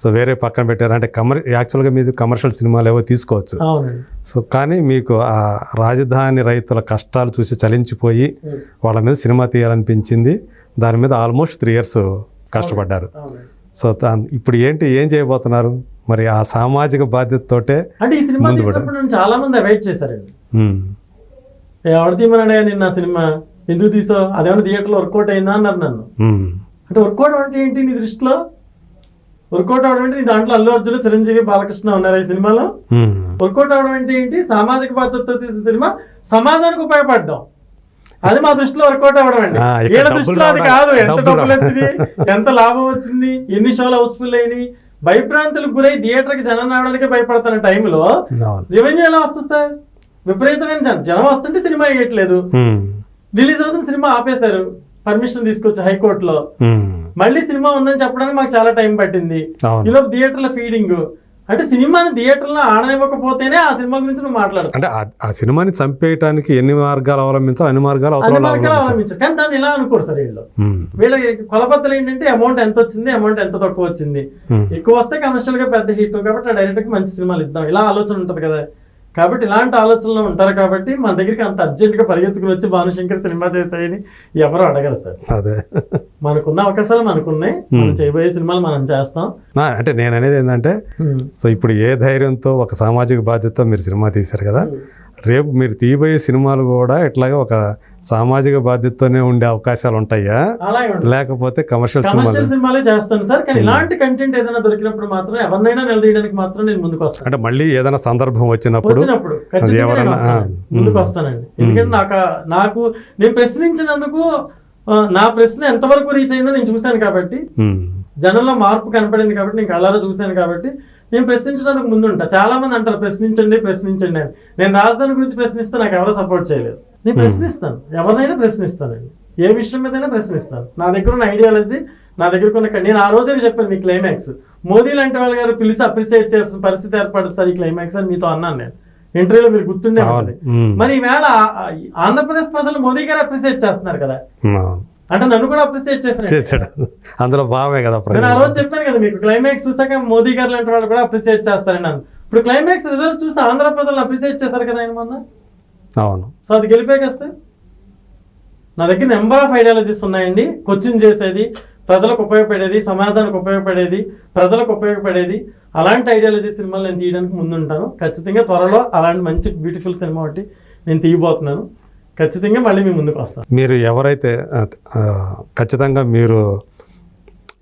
So వేరే పక్కన పెట్టారు. అంటే కమర్ యాక్చువల్గా మీరు కమర్షియల్ సినిమాలు ఏవో తీసుకోవచ్చు. సో కానీ మీకు ఆ రాజధాని రైతుల కష్టాలు చూసి చలించిపోయి వాళ్ళ మీద సినిమా తీయాలనిపించింది. దాని మీద ఆల్మోస్ట్ త్రీ ఇయర్స్ కష్టపడ్డారు. సో ఇప్పుడు ఏంటి ఏం చేయబోతున్నారు? మరి ఆ సామాజిక బాధ్యతతోటే అంటే ఈ సినిమా చాలా మంది అవాయిడ్ చేశారండి. ఉమ్, ఎవరు నిన్న సినిమా? ఎందుకు తీసో అదేమన్నా థియేటర్లో వర్కౌట్ అయిందా అన్నారు నన్ను. అంటే వర్కౌట్ అంటే ఏంటి నీ దృష్టిలో? వర్కౌట్ అవడం అంటే దాంట్లో అల్లు అర్జున్ చిరంజీవి బాలకృష్ణ ఉన్నారు ఈ సినిమాలో. వర్కౌట్ అవడం అంటే ఏంటి? సామాజిక బాధ్యతతో తీసిన సినిమా. సమాజానికి ఉపయోగపడడం. అది మా దృష్టిలో వర్కౌట్ అవ్వడం అండి. వీళ్ళ దృష్టిలో అది కాదు. ఎంత డబ్బులు. వచ్చింది ఎంత లాభం వచ్చింది? ఎన్ని షోలు హౌస్ఫుల్ అయినాయి? భయభ్రాంతులకు గురై థియేటర్కి జనం రావడానికి భయపడుతున్న టైంలో రెవెన్యూ ఎలా వస్తుంది సార్? విపరీతమైన జనం. వస్తుంటే సినిమా వేయట్లేదు. రిలీజ్ అవుతున్న సినిమా ఆపేశారు. పర్మిషన్ తీసుకొచ్చి హైకోర్టులో. మళ్ళీ సినిమా ఉందని చెప్పడానికి మాకు చాలా టైం పట్టింది. ఈలోపు థియేటర్ల ఫీడింగ్. అంటే సినిమాని థియేటర్లో ఆడనివ్వకపోతేనే ఆ సినిమా గురించి నువ్వు మాట్లాడతావు అంటే ఆ- సినిమాని చంపేయటానికి ఎన్ని మార్గాలు అవలంబించాలి అన్ని మార్గాలు అవలంబించాలి. కానీ దాన్ని ఇలా అనుకోరు సార్ వీళ్ళు? వీళ్ళ కొలబద్దలు ఏంటంటే అమౌంట్ ఎంత వచ్చింది అమౌంట్ ఎంత తక్కువ వచ్చింది. ఎక్కువ వస్తే కమర్షియల్గా పెద్ద హిట్ కాబట్టి ఆ డైరెక్ట్కి మంచి సినిమాలు ఇద్దాం. ఇలా ఆలోచన ఉంటది కదా. కాబట్టి ఇలాంటి ఆలోచనలు ఉంటారు కాబట్టి మన దగ్గరికి అంత అర్జెంట్గా పరిగెత్తుకుని వచ్చి భానుశంకర్ సినిమా చేసాయని ఎవరు అడగరు సార్. అదే. మనకున్న అవకాశాలు మనకున్నాయి మనం చేయబోయే సినిమాలు మనం చేస్తాం. అంటే నేను అనేది ఏంటంటే సో ఇప్పుడు ఏ ధైర్యంతో ఒక సామాజిక బాధ్యతతో మీరు సినిమా తీశారు కదా రేపు మీరు తీయబోయే సినిమాలు కూడా ఇట్లాగే ఒక సామాజిక బాధ్యతతోనే ఉండే అవకాశాలు ఉంటాయా? లేకపోతే కమర్షియల్ సినిమాలు కమర్షియల్ సినిమాలే? చేస్తాను సార్ కానీ ఇలాంటి కంటెంట్ ఏదైనా దొరికినప్పుడు మాత్రం ఎవరినైనా నిలదీయడానికి మాత్రం నేను ముందుకు వస్తాను. అంటే మళ్ళీ ఏదైనా సందర్భం వచ్చినప్పుడు. ఆ, ముందుకు. వస్తానండి. ఎందుకంటే నాకు నాకు నేను ప్రశ్నించినందుకు నా ప్రశ్న ఎంతవరకు రీచ్ అయిందో నేను చూశాను కాబట్టి జనంలో మార్పు కనపడింది కాబట్టి నేను కళ్ళారా చూశాను కాబట్టి నేను ప్రశ్నించడానికి ముందుంటా. చాలా మంది అంటారు ప్రశ్నించండి ప్రశ్నించండి అని. నేను రాజధాని గురించి ప్రశ్నిస్తే నాకు ఎవరో సపోర్ట్ చేయలేదు. నేను ప్రశ్నిస్తాను. ఎవరినైనా ప్రశ్నిస్తానండి. ఏ విషయం మీదైనా ప్రశ్నిస్తాను. నా దగ్గర ఉన్న ఐడియాలజీ నా దగ్గర ఉన్న నేను ఆ రోజే చెప్పాను మీ క్లైమాక్స్ మోదీ లాంటి వాళ్ళ గారు పిలిచి అప్రిసియేట్ చేసిన పరిస్థితి ఏర్పడుతుంది సార్ ఈ క్లైమాక్స్ అని మీతో అన్నాను నేను. ఇంటర్వ్యూలో మీరు గుర్తుండే ఉమ్, మరి ఈవేళ ఆంధ్రప్రదేశ్ ప్రజలు మోదీ గారు అప్రిసియేట్ చేస్తున్నారు కదా. అవును. అంటే నన్ను కూడా అప్రిసియేట్ చేసిన చేశాడు. అందులో భావమే కదా నేను ఆ రోజు చెప్పాను కదా మీకు క్లైమాక్స్ చూసాక మోదీ గారు లాంటి వాళ్ళు కూడా అప్రిసియేట్ చేస్తారని నన్ను. ఇప్పుడు క్లైమాక్స్ రిజల్ట్ చూస్తే ఆంధ్ర ప్రజలను అప్రిసియేట్ చేశారు కదా ఆయన మొన్న? అవును. సో అది గెలిపే కదా సార్? నా దగ్గర నెంబర్ ఆఫ్ ఐడియాలజీస్ ఉన్నాయండి. కోచింగ్ చేసేది ప్రజలకు ఉపయోగపడేది సమాజానికి ఉపయోగపడేది ప్రజలకు ఉపయోగపడేది. అలాంటి ఐడియాలజీ సినిమాలు నేను తీయడానికి ముందుంటాను. ఖచ్చితంగా త్వరలో అలాంటి మంచి బ్యూటిఫుల్ సినిమా ఒకటి నేను తీయబోతున్నాను. ఖచ్చితంగా మళ్ళీ మీ ముందుకు వస్తాను మీరు ఎవరైతే ఖచ్చితంగా మీరు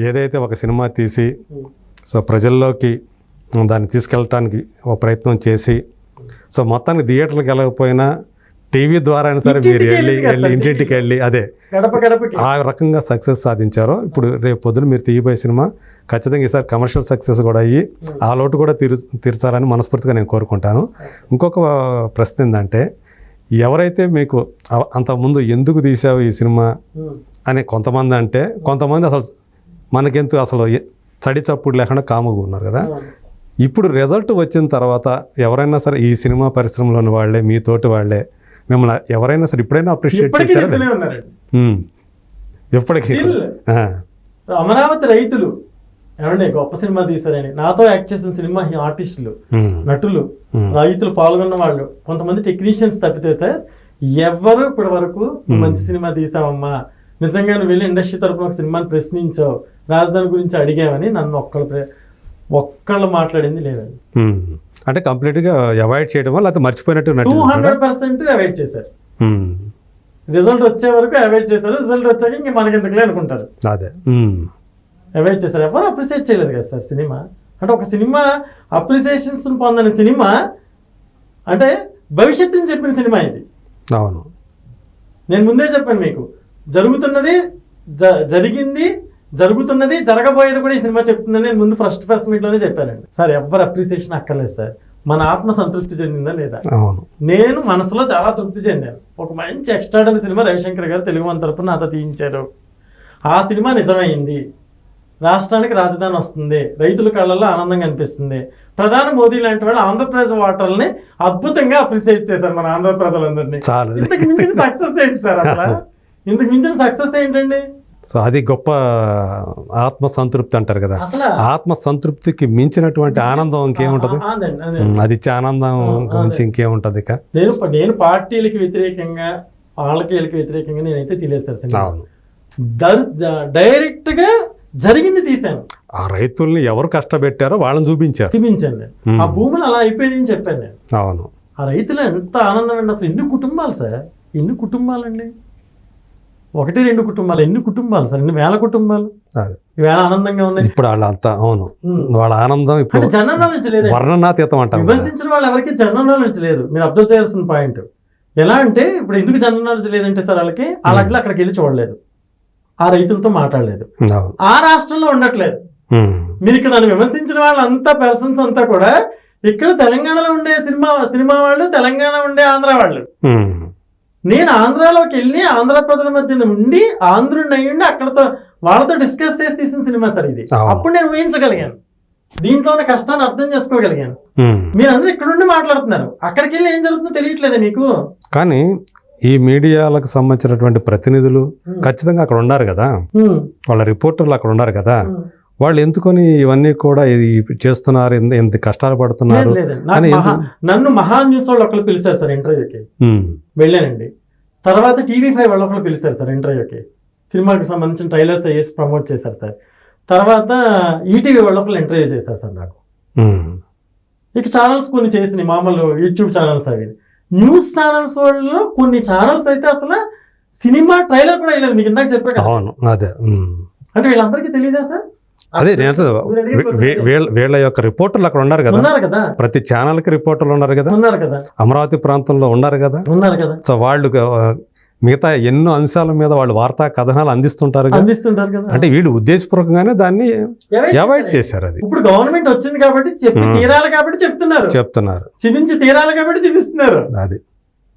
ఏదైతే ఒక సినిమా తీసి సో ప్రజల్లోకి దాన్ని తీసుకెళ్ళటానికి ఒక ప్రయత్నం చేసి సో మొత్తానికి థియేటర్కి వెళ్ళకపోయినా టీవీ ద్వారా అయినా సరే మీరు వెళ్ళి వెళ్ళి ఇంటింటికి వెళ్ళి అదే. ఆ రకంగా సక్సెస్ సాధించారో. ఇప్పుడు రేపు పొద్దున మీరు తీయబోయే సినిమా ఖచ్చితంగా ఈసారి కమర్షియల్ సక్సెస్ కూడా అయ్యి ఆ లోటు కూడా తీరు తీర్చాలని మనస్ఫూర్తిగా నేను కోరుకుంటాను. ఇంకొక ప్రశ్న ఏంటంటే ఎవరైతే మీకు అంతకుముందు ఎందుకు తీసావు ఈ సినిమా. అని కొంతమంది అంటే కొంతమంది అసలు మనకెందుకు అసలు చడి చప్పుడు లేకుండా కాముగా ఉన్నారు కదా. ఇప్పుడు రిజల్ట్ వచ్చిన తర్వాత ఎవరైనా సరే ఈ సినిమా పరిశ్రమలోని వాళ్ళే మీ తోటి వాళ్ళే మిమ్మల్ని ఎవరైనా సరే ఇప్పుడైనా అప్రిషియేట్ చేశారా. ఎప్పటికీ అమరావతి రైతులు ఏమండి గొప్ప సినిమా తీశారని. నాతో యాక్ట్ చేసిన సినిమా ఆర్టిస్టులు నటులు. రైతులు పాల్గొన్న వాళ్ళు. కొంతమంది టెక్నీషియన్స్ తప్పితే సార్ ఎవ్వరు ఇప్పటి వరకు "నువ్వు మంచి సినిమా తీసావమ్మా. నిజంగా నువ్వు వెళ్ళి ఇండస్ట్రీ తరపున ఒక సినిమాని ప్రశ్నించావు. రాజధాని గురించి అడిగామని నన్ను ఒక్కళ్ళు ఒక్కళ్ళు మాట్లాడింది లేదండి. అంటే కంప్లీట్గా అవాయిడ్ చేయడం వల్ల మర్చిపోయినట్టు టూ? హండ్రెడ్ పర్సెంట్ అవాయిడ్ చేశారు. రిజల్ట్ వచ్చే వరకు అవాయిడ్ చేశారు. రిజల్ట్ వచ్చాక ఇంక మనకి ఎందుకులే అనుకుంటారు. అదే. అవాయిడ్ చేశారు. ఎవరు అప్రిసియేట్ చేయలేదు కదా సార్ సినిమా? అంటే ఒక సినిమా అప్రిసియేషన్స్ పొందని సినిమా అంటే భవిష్యత్తుని చెప్పిన సినిమా ఇది. అవును. నేను ముందే చెప్పాను మీకు జరుగుతున్నది జ- జరిగింది జరుగుతున్నది జరగబోయేది కూడా ఈ సినిమా చెప్తుందని నేను ముందు ఫస్ట్ ఫస్ట్ మీట్లోనే చెప్పానండి. సార్ ఎవరు అప్రిసియేషన్ అక్కర్లేదు సార్. మన ఆత్మ సంతృప్తి చెందిందా లేదా? అవును. నేను మనసులో చాలా తృప్తి చెందాను. ఒక మంచి ఎక్స్ట్రాడనరీ సినిమా రవిశంకర్ గారు తెలుగు మన తరపున నాతో తీయించారు. ఆ సినిమా నిజమైంది. రాష్ట్రానికి రాజధాని వస్తుంది. రైతుల కళ్ళల్లో ఆనందం కనిపిస్తుంది. ప్రధాని మోదీ లాంటి వాళ్ళు ఆంధ్రప్రదేశ్ ఓటర్లని అద్భుతంగా అప్రిసియేట్ చేశారు మన ఆంధ్ర ప్రజలందరినీ. చాలు. ఇంతకు మించిన సక్సెస్ ఏంటి సార్ అసలు? ఇంతకు మించిన సక్సెస్ ఏంటండి? సో అది గొప్ప ఆత్మ సంతృప్తి అంటారు కదా. ఆత్మ సంతృప్తికి మించినటువంటి ఆనందం ఇంకేముంటది? అదే. ఇచ్చే ఆనందం గురించి ఇంకేముంటది ఇక? నేను నేను పార్టీలకి వ్యతిరేకంగా వాళ్ళకి వీళ్ళకి వ్యతిరేకంగా నేనైతే తెలియదు సినిమా. అవును. దర్ డైరెక్ట్గా జరిగింది తీశాను ఆ రైతుల్ని ఎవరు కష్టపెట్టారో వాళ్ళని చూపించారు. Hmm. ఆ భూములు అలా అయిపోయిందని చెప్పాను నేను. అవును. ఆ రైతులు ఎంత ఆనందం అండి అసలు ఎన్ని కుటుంబాలు సార్? ఎన్ని కుటుంబాలండి? ఒకటి రెండు కుటుంబాలు. ఎన్ని కుటుంబాలు సార్? ఎన్ని వేల కుటుంబాలు. ఈవేళ ఆనందంగా ఉన్నాయి. ఇప్పుడు వాళ్ళు అంతా అవును. వాళ్ళ ఆనందం ఇప్పుడు జనరల్ నాలెడ్జ్ లేదండి వర్ణనాతీతం అంటాం కదా. విమర్శించిన వాళ్ళు ఎవరికి జనరల్ నాలెడ్జ్ లేదు. మీరు అబ్జర్వ్ చేయాల్సిన పాయింట్ ఎలా అంటే ఇప్పుడు ఎందుకు జనరల్ నాలెడ్జ్ లేదంటే సార్ వాళ్ళకి? అలాగే అక్కడికి వెళ్ళి చూడలేదు. ఆ రైతులతో మాట్లాడలేదు. ఆ రాష్ట్రంలో ఉండట్లేదు. మీరు ఇక్కడ నన్ను విమర్శించిన వాళ్ళంతా పర్సన్స్ అంతా కూడా ఇక్కడ తెలంగాణలో ఉండే సినిమా సినిమా వాళ్ళు తెలంగాణ ఉండే ఆంధ్ర వాళ్ళు. నేను ఆంధ్రాలోకి వెళ్ళి ఆంధ్ర ప్రజల మధ్యన ఉండి ఆంధ్రుడిని అయ్యి ఉండి అక్కడతో వాళ్ళతో డిస్కస్ చేసి తీసిన సినిమా సార్ ఇది. అప్పుడు నేను ఊహించగలిగాను. దీంట్లో ఉన్న కష్టాన్ని అర్థం చేసుకోగలిగాను. ఉమ్. మీరందరూ ఇక్కడ నుండి మాట్లాడుతున్నారు. అక్కడికి వెళ్ళి ఏం జరుగుతుందో తెలియట్లేదా మీకు? కానీ ఈ మీడియాలకు సంబంధించినటువంటి ప్రతినిధులు ఖచ్చితంగా అక్కడ ఉన్నారు కదా. వాళ్ళ రిపోర్టర్లు అక్కడ ఉన్నారు కదా. వాళ్ళు ఎందుకొని ఇవన్నీ కూడా ఇది చేస్తున్నారు? ఎంత- కష్టాలు పడుతున్నారు? అని నన్ను మహా న్యూస్ వాళ్ళు ఒకళ్ళు పిలిచారు సార్ ఇంటర్వ్యూకి. వెళ్ళానండి. తర్వాత టీవీ ఫైవ్ వాళ్ళు ఒకళ్ళు పిలిచారు సార్ ఇంటర్వ్యూకి. సినిమాకి సంబంధించిన ట్రైలర్స్ వేసి ప్రమోట్ చేశారు సార్. తర్వాత ఈటీవీ వాళ్ళు ఒకళ్ళు ఇంటర్వ్యూ చేశారు సార్ నాకు. ఇక ఛానల్స్ కొన్ని చేసినాయి మామూలు యూట్యూబ్ ఛానల్స్ అవి. న్యూస్ ఛానల్స్ వాళ్ళు కొన్ని ఛానల్స్ అయితే అసలు సినిమా ట్రైలర్ కూడా వేయలేదు. మీకు ఇందాక చెప్పా కదా. అవును అదే. అంటే వీళ్ళందరికీ తెలియదా సార్? అదే నేను వీళ్ళ యొక్క రిపోర్టర్లు అక్కడ ఉన్నారు కదా. ప్రతి ఛానల్కి రిపోర్టర్లు ఉన్నారు కదా. అమరావతి ప్రాంతంలో ఉన్నారు కదా. ఉన్నారు కదా. సో వాళ్ళు మిగతా ఎన్నో అంశాల మీద వాళ్ళు వార్తా కథనాలు అందిస్తుంటారు అందిస్తుంటారు కదా. అంటే వీళ్ళు ఉద్దేశపూర్వకంగానే దాన్ని అవాయిడ్ చేశారు. అది. ఇప్పుడు గవర్నమెంట్ వచ్చింది కాబట్టి చెప్పి. తీరాలి కాబట్టి చెప్తున్నారు. చెప్తున్నారు. చూపించి తీరాలి కాబట్టి చూపిస్తున్నారు అది.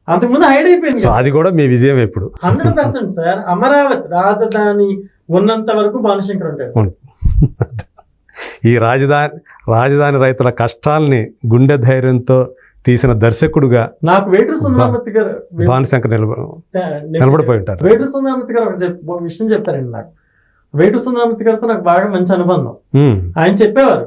అంతకుముందు హైడ్ అయిపోయింది సో అది కూడా మీ విజయం ఇప్పుడు. Hundred percent sir. అమరావతి రాజధాని ఉన్నంత వరకు భానుశంకర్ ఉంటాడు. ఈ రాజధాని రాజధాని రైతుల కష్టాల్ని గుండె ధైర్యంతో తీసిన దర్శకుడుగా నాకు వేటూరు సుందరమూర్తి గారు భానుశంకర్ నిలబ నిలబడిపోయి ఉంటారు. వేటూరు సుందరమూర్తి గారు ఒక విషయం చెప్పారండి నాకు. వేటూరు సుందరమూర్తి గారితో నాకు బాగా మంచి అనుబంధం. ఆయన చెప్పేవారు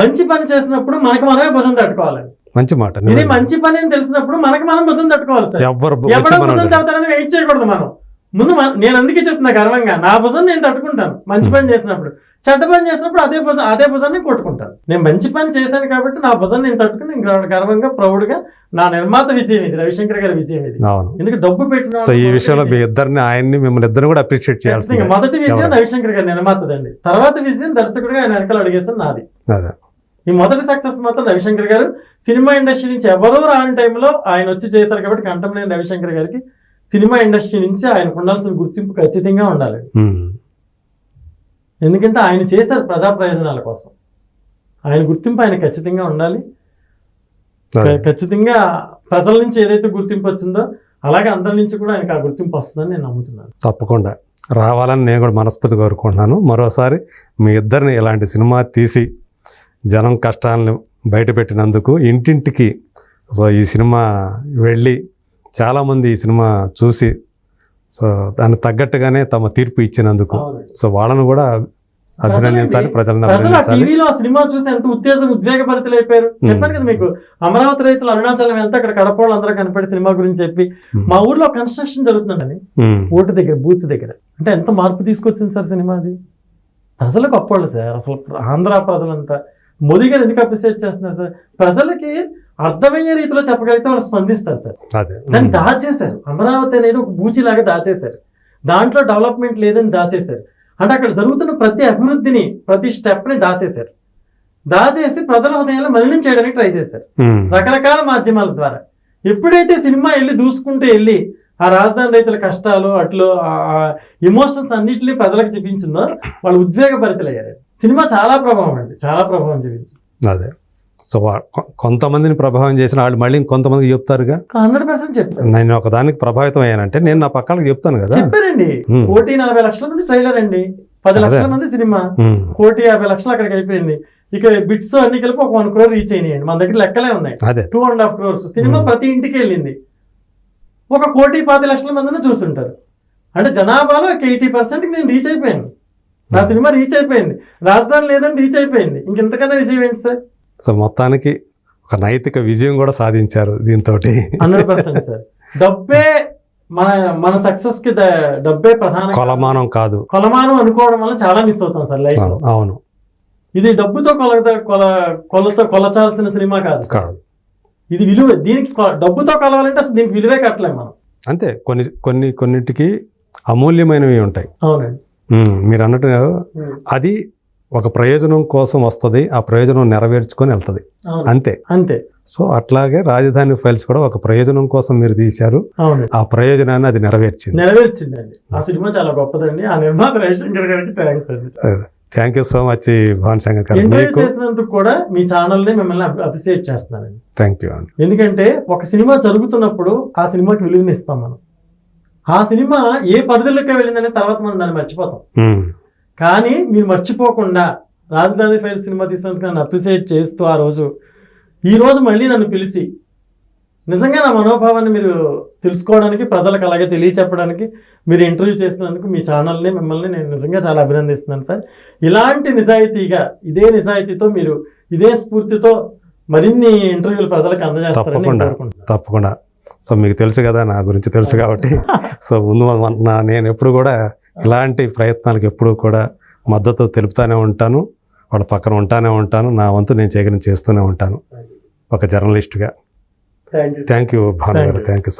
మంచి పని చేసినప్పుడు మనకి మనమే భుజం తట్టుకోవాలని మంచి మాట ఇది మంచి పని అని తెలిసినప్పుడు మనకి మనం భుజం తట్టుకోవాలి సార్. ఎవరు భుజం తడతాడని వెయిట్ చేయకూడదు మనం. ముందు నేను అందుకే చెప్తున్నా గర్వంగా. నా భుజం నేను తట్టుకుంటాను. మంచి పని చేసినప్పుడు. చెడ్డ పని చేసినప్పుడు అదే భుజం అదే భుజాన్ని కొట్టుకుంటాను. నేను మంచి పని చేశాను కాబట్టి నా భుజం నేను తట్టుకుని నేను గర్వ- గర్వంగా ప్రౌడ్గా నా నిర్మాత విజయం ఇది రవిశంకర్ గారి విజయం ఇది. ఎందుకు డబ్బు పెట్టిన సో ఈ విషయంలో మీ ఇద్దరిని ఆయన్ని మిమ్మల్ని ఇద్దరిని కూడా అప్రిషియేట్ చేయాల్సింది ఖచ్చితంగా మొదటి విజయం? రవిశంకర్ గారి నిర్మాతదండి. తర్వాత విజయం దర్శకుడిగా ఆయన వెనకాల అడిగేసాను నాది. ఈ మొదటి సక్సెస్ మాత్రం రవిశంకర్ గారు. సినిమా ఇండస్ట్రీ నుంచి ఎవరూ రాని టైంలో ఆయన వచ్చి చేశారు కాబట్టి కంటమనేని రవిశంకర్ గారికి సినిమా ఇండస్ట్రీ నుంచి ఆయనకు ఉండాల్సిన గుర్తింపు ఖచ్చితంగా ఉండాలి. ఎందుకంటే ఆయన చేశారు ప్రజా ప్రయోజనాల కోసం. ఆయన గుర్తింపు ఆయన ఖచ్చితంగా ఉండాలి. ఖచ్చితంగా ప్రజల నుంచి ఏదైతే గుర్తింపు వచ్చిందో అలాగే అందరి నుంచి కూడా ఆయనకు ఆ గుర్తింపు వస్తుందని నేను నమ్ముతున్నాను. తప్పకుండా. రావాలని నేను కూడా మనస్ఫూర్తి కోరుకుంటున్నాను. మరోసారి మీ ఇద్దరిని ఇలాంటి సినిమా తీసి జనం కష్టాలను బయటపెట్టినందుకు ఇంటింటికి సో ఈ సినిమా వెళ్ళి చాలామంది ఈ సినిమా చూసి సో దానికి తగ్గట్టుగానే తమ తీర్పు ఇచ్చినందుకు. సో వాళ్ళను కూడా అభినందించాలి ప్రజలను టీవీలో సినిమా చూసి ఎంత ఉత్తేజం ఉద్వేగభరితులు అయిపోయారు. చెప్పాను కదా మీకు అమరావతి రైతులు అరుణాచలం ఎంత అక్కడ కడప వాళ్ళు అందరూ కనపడి సినిమా గురించి చెప్పి మా ఊర్లో కన్స్ట్రక్షన్ జరుగుతుందండి. ఓటు దగ్గర బూత్ దగ్గర. అంటే ఎంత మార్పు తీసుకొచ్చింది సార్ సినిమా అది? ప్రజలకు అప్పోళ్ళు సార్. అసలు ఆంధ్ర ప్రజలంతా. మోదీ గారు ఎందుకు అప్రిసియేట్ చేస్తున్నారు సార్? ప్రజలకి అర్థమయ్యే రీతిలో చెప్పగలిగితే వాళ్ళు స్పందిస్తారు సార్. దాన్ని దాచేశారు. అమరావతి అనేది ఒక బూచిలాగా దాచేశారు. దాంట్లో డెవలప్మెంట్ లేదని దాచేశారు. అంటే అక్కడ జరుగుతున్న ప్రతి అభివృద్ధిని ప్రతి స్టెప్ని దాచేశారు. దాచేసి ప్రజల హృదయాలను మలినం చేయడానికి ట్రై చేశారు. రకరకాల మాధ్యమాల ద్వారా. ఎప్పుడైతే సినిమా వెళ్ళి దూసుకుంటూ వెళ్ళి ఆ రాజధాని రైతుల కష్టాలు అట్లు ఇమోషన్స్ అన్నింటినీ ప్రజలకు చూపించిందో వాళ్ళు ఉద్వేగభరితులయ్యారు. సినిమా చాలా ప్రభావం అండి. చాలా ప్రభావం చూపించింది. అదే. సో కొంతమందిని ప్రభావం చేసిన వాళ్ళు మళ్ళీ ఇంకొంతమందికి చెప్తారుగా? హండ్రెడ్ పర్సెంట్ చెప్పారు. నేను ఒకదానికి ప్రభావితం అయ్యానంటే నేను నా పక్కనకి చెప్తాను కదా. చెప్పారండి. కోటి నలభై లక్షల మంది ట్రైలర్ అండి. పది. లక్షల మంది సినిమా. కోటి యాభై లక్షలు అక్కడికి అయిపోయింది. ఇక బిట్స్ అన్ని కలిపి ఒక వన్ క్రోర్ రీచ్ అయినాయండి. మన దగ్గర లెక్కలే ఉన్నాయి. అదే. Two and half crores. Cinema. ప్రతి ఇంటికి వెళ్ళింది. ఒక కోటి పది లక్షల మందిని చూస్తుంటారు. అంటే జనాభాలో ఒక ఎయిటీ పర్సెంట్కి నేను రీచ్ అయిపోయాను. నా సినిమా రీచ్ అయిపోయింది. రాజధాని లేదని రీచ్ అయిపోయింది. ఇంకెంతకన్నా విజయం ఏంటి సార్? సో మొత్తానికి ఒక నైతిక విజయం కూడా సాధించారు దీంతో హండ్రెడ్ పర్సెంట్ సార్. డబ్బే మన మన సక్సెస్కి డబ్బే ప్రధాన కొలమానం కాదు. కొలమానం అనుకోవడం వల్ల చాలా మిస్ అవుతాం సార్ లైఫ్ అవును, ఇది డబ్బుతో కొల కొల కొలతో కొలచాల్సిన సినిమా కాదు. కాదు. ఇది విలువ. దీనికి డబ్బుతో కొలవాలంటే అసలు దీనికి విలువే కట్టలేం మనం. అంతే. కొన్ని కొన్ని కొన్నిటికి అమూల్యమైనవి ఉంటాయి. అవునండి. మీరు అన్నట్టు అది ఒక ప్రయోజనం కోసం వస్తుంది ఆ ప్రయోజనం నెరవేర్చుకొని వెళ్తుంది. అంతే. అంతే. సో అట్లాగే రాజధాని ఫైల్స్ కూడా ఒక ప్రయోజనం కోసం మీరు తీశారు. ఆ ప్రయోజనాన్ని అది నెరవేర్చింది. నెరవేర్చిందండి. ఆ సినిమా చాలా గొప్పదండి. ఆ నిర్మాత రవిశంకర్ గారికి థ్యాంక్స్ అండి. Thank you so much Bhan Shankar గారు. ఇంటర్వ్యూ చేసినందుకు కూడా మీ ఛానల్ని మిమ్మల్ని అప్రిసియేట్ చేస్తున్నానండి. థ్యాంక్ యూ అండి. ఎందుకంటే ఒక సినిమా జరుగుతున్నప్పుడు ఆ సినిమాకి విలువనిస్తాం మనం. ఆ సినిమా ఏ పరిధిలోకి వెళ్ళిందనే తర్వాత మనం దాన్ని మర్చిపోతాం. కానీ మీరు మర్చిపోకుండా రాజధాని ఫైల్ సినిమా తీసినందుకు నన్ను అప్రిసియేట్ చేస్తూ ఆ రోజు. ఈ రోజు మళ్ళీ నన్ను పిలిచి నిజంగా నా మనోభావాన్ని మీరు తెలుసుకోవడానికి ప్రజలకు అలాగే తెలియచెప్పడానికి మీరు ఇంటర్వ్యూ చేస్తున్నందుకు మీ ఛానల్ని మిమ్మల్ని నేను నిజంగా చాలా అభినందిస్తున్నాను సార్. ఇలాంటి నిజాయితీగా ఇదే నిజాయితీతో మీరు ఇదే స్ఫూర్తితో మరిన్ని ఇంటర్వ్యూలు ప్రజలకు అందజేస్తారని తప్పకుండా. సో మీకు తెలుసు కదా నా గురించి తెలుసు కాబట్టి. సో ముందు నేను ఎప్పుడు కూడా ఇలాంటి ప్రయత్నాలకు ఎప్పుడు కూడా మద్దతు తెలుపుతానే ఉంటాను. వాళ్ళ పక్కన ఉంటానే ఉంటాను. నా వంతు నేను చేయగలిగిన చేస్తూనే ఉంటాను. ఒక జర్నలిస్ట్గా. Thank you thank you Bhanu Thank గారు. You. Thank you